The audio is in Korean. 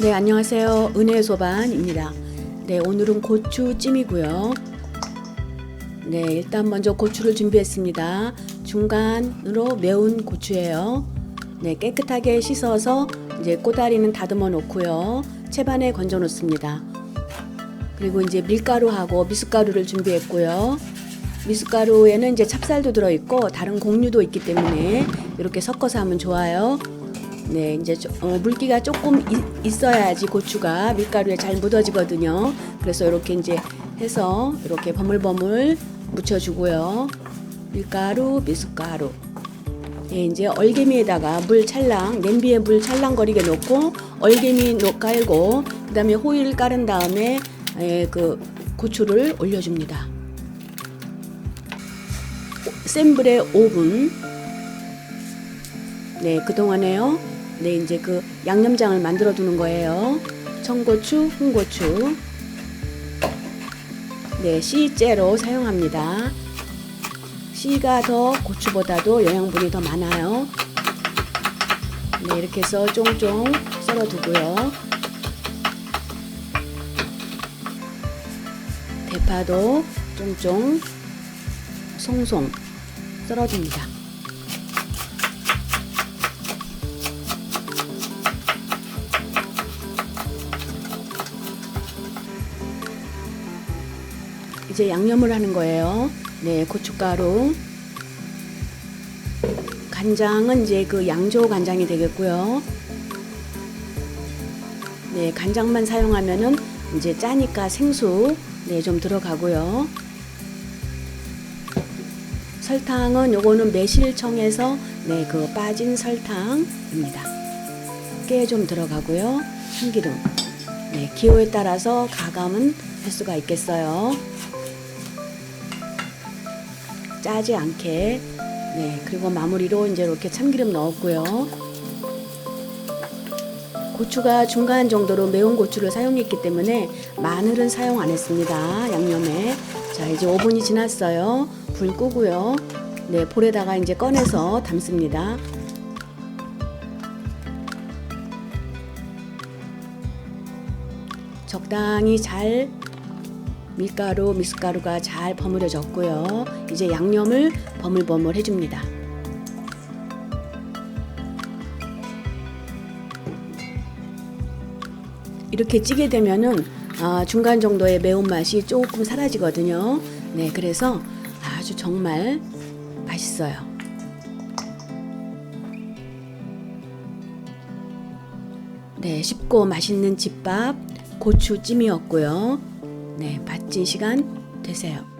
네, 안녕하세요. 은혜 소반입니다. 네, 오늘은 고추찜이고요. 네, 일단 먼저 고추를 준비했습니다. 중간으로 매운 고추예요. 네, 깨끗하게 씻어서 이제 꼬다리는 다듬어 놓고요. 채반에 건져 놓습니다. 그리고 이제 밀가루하고 미숫가루를 준비했고요. 미숫가루에는 이제 찹쌀도 들어 있고 다른 곡류도 있기 때문에 이렇게 섞어서 하면 좋아요. 네, 이제 조- 어, 물기가 조금 이- 있어야지 고추가 밀가루에 잘 묻어지거든요. 그래서 이렇게 이제 해서 이렇게 버물버물 묻혀주고요. 밀가루, 미숫가루. 예, 이제 얼개미에다가 물 찰랑, 냄비에 물 찰랑거리게 놓고 얼개미 놓 깔고 그다음에 호일 깔은 다음에 예, 그 고추를 올려줍니다. 센 불에 5분. 네, 그동안에요. 네, 이제 그 양념장을 만들어 두는 거예요. 청고추, 홍고추. 네, 씨째로 사용합니다. 씨가 더 고추보다도 영양분이 더 많아요. 네, 이렇게 해서 쫑쫑 썰어 두고요. 대파도 쫑쫑 송송 썰어 줍니다. 이제 양념을 하는 거예요. 네, 고춧가루. 간장은 이제 그 양조 간장이 되겠고요. 네, 간장만 사용하면은 이제 짜니까 생수 네, 좀 들어가고요. 설탕은 요거는 매실청에서 네, 그 빠진 설탕입니다. 깨 좀 들어가고요. 참기름. 네, 기호에 따라서 가감은 할 수가 있겠어요. 짜지 않게. 네, 그리고 마무리로 이제 이렇게 참기름 넣었고요. 고추가 중간 정도로 매운 고추를 사용했기 때문에 마늘은 사용 안 했습니다. 양념에. 자, 이제 5분이 지났어요. 불 끄고요. 네, 볼에다가 이제 꺼내서 담습니다. 적당히 잘 밀가루, 미숫가루가 잘 버무려졌고요. 이제 양념을 버물버물 해줍니다. 이렇게 찌게 되면은 아, 중간 정도의 매운맛이 조금 사라지거든요. 네, 그래서 아주 정말 맛있어요. 네, 쉽고 맛있는 집밥 고추찜이었고요. 네, 맛진 시간 되세요.